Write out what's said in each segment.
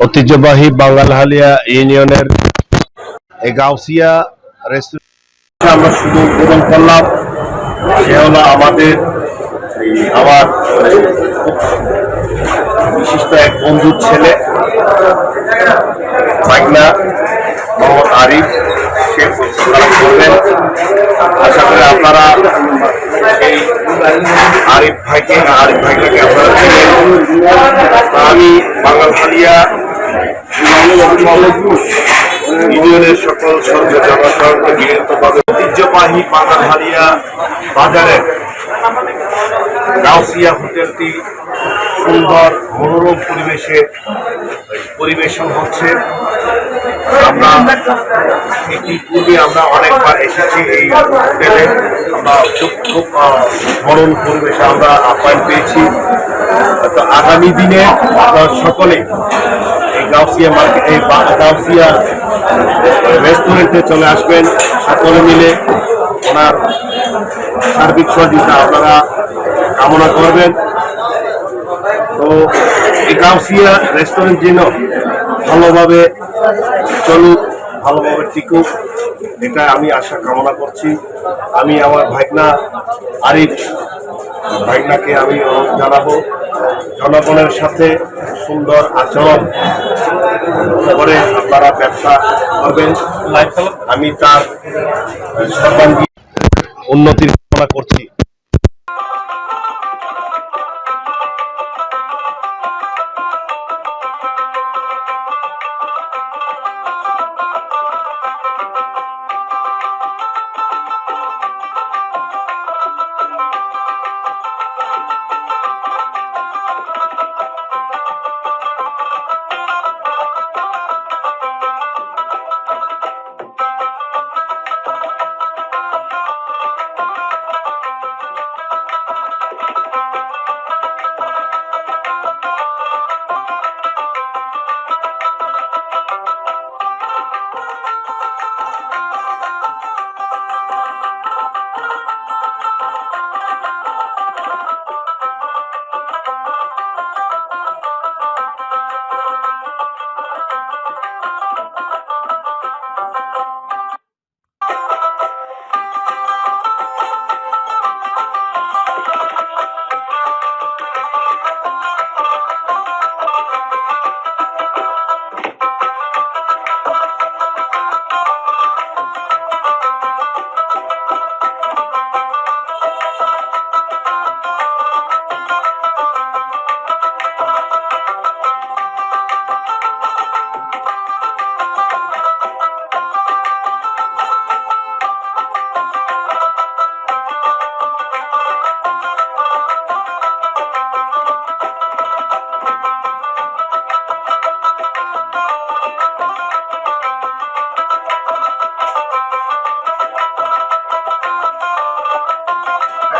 ঐতিহ্যবাহী বাঙালহালিয়া ইউনিয়নের এই গাউসিয়া রেস্টুরেন্ট আমরা শুধু উদ্বোধন করলাম, সে হলো আমাদের আমার বিশিষ্ট এক বন্ধুর ছেলে মাইকনা মোহাম্মদ আরিফ, সে করবেন। আশা করি আপনারা এই আরিফ ভাইকে আরিফ ভাইকে আপনারা আমি বাঙালহালিয়া ইউনিয়নের সকল ঐতিহ্যবাহী বাঙালহালিয়া বাজারের গাউসিয়া হোটেলটি সুন্দর, মনোরম পরিবেশে পরিবেশন হচ্ছে। আমরা ইতিপূর্বে আমরা অনেকবার এসেছি এই হোটেলে। আমরা খুব খুব মনোরম পরিবেশে আমরা আপ্যায়ন পেয়েছি। তো আগামী দিনে সকলে গাউসিয়া মার্কেট এই গাউসিয়া রেস্টুরেন্টে চলে আসবেন। সকলে মিলে ওনার সার্বিক সহযোগিতা আপনারা কামনা করবেন। তো এই গাউসিয়া রেস্টুরেন্ট যেন ভালোভাবে চলুক, ভালোভাবে টিকুক এটা আমি আশা কামনা করছি। আমি আমার ভাইগনা আরিফ, ভাইগনাকে আমি জানাব। জনগণের সাথে সুন্দর আচরণ করে আপনারা ব্যবসা করবেন। আমি তার সর্বাঙ্গীন উন্নতির কামনা করছি।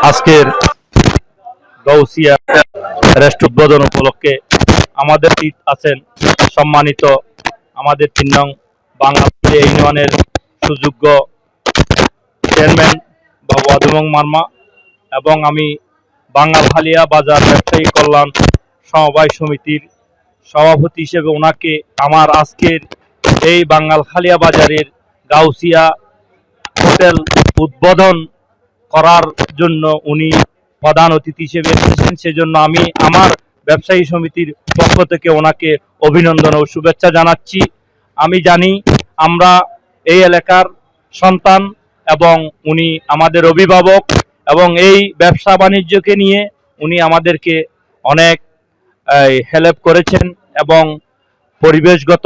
আজকের গৌসিয়া রেস্ট উদ্বোধন উপলক্ষে আমাদের আছেন সম্মানিত আমাদের তিন নং বাংলাদেশ ইউনিয়নের সুযোগ্য চেয়ারম্যান বাবু আদমং মার্মা এবং আমি বাঙালহালিয়া বাজার ব্যবসায়ী কল্যাণ সমবায় সমিতির সভাপতি হিসেবে ওনাকে আমার আজকের এই বাঙালখালিয়া বাজারের গাউসিয়া হোটেল উদ্বোধন করার জন্য উনি প্রধান অতিথি হিসেবে এসেছেন। সেজন্য আমি আমার ব্যবসায়ী সমিতির পক্ষ থেকে ওনাকে অভিনন্দন ও শুভেচ্ছা জানাচ্ছি। আমি জানি আমরা এই এলাকার সন্তান এবং উনি আমাদের অভিভাবক এবং এই ব্যবসা বাণিজ্যকে নিয়ে উনি আমাদেরকে অনেক হেল্প করেছেন এবং পরিবেশগত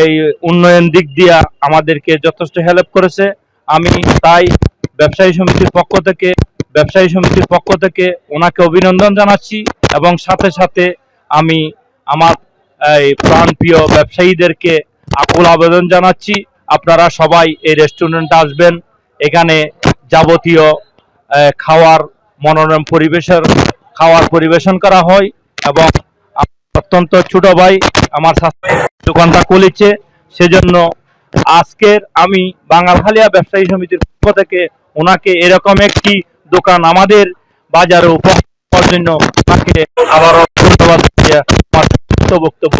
এই উন্নয়ন দিক দিয়া আমাদেরকে যথেষ্ট হেল্প করেছে। আমি তাই ব্যবসায়ী সমিতির পক্ষ থেকে, ব্যবসায়ী সমিতির পক্ষ থেকে ওনাকে অভিনন্দন জানাচ্ছি এবং সাথে সাথে আমি আমার, এই প্রাণপ্রিয় ব্যবসায়ীদেরকে আকুল আবেদন জানাচ্ছি। আপনারা সবাই এই রেস্টুরেন্টে আসবেন। এখানে যাবতীয় খাওয়ার মনোরম পরিবেশের, খাওয়ার পরিবেশন করা হয় এবং অত্যন্ত ছোট ভাই আমার দোকানটা খুলেছে। সেজন্য আজকের আমি বাঙালখালিয়া ব্যবসায়ী সমিতির পক্ষ থেকে ওনাকে এরকম একটি দোকান আমাদের বাজারে উপহার জন্য ওনাকে আবারও ধন্যবাদ বক্তব্য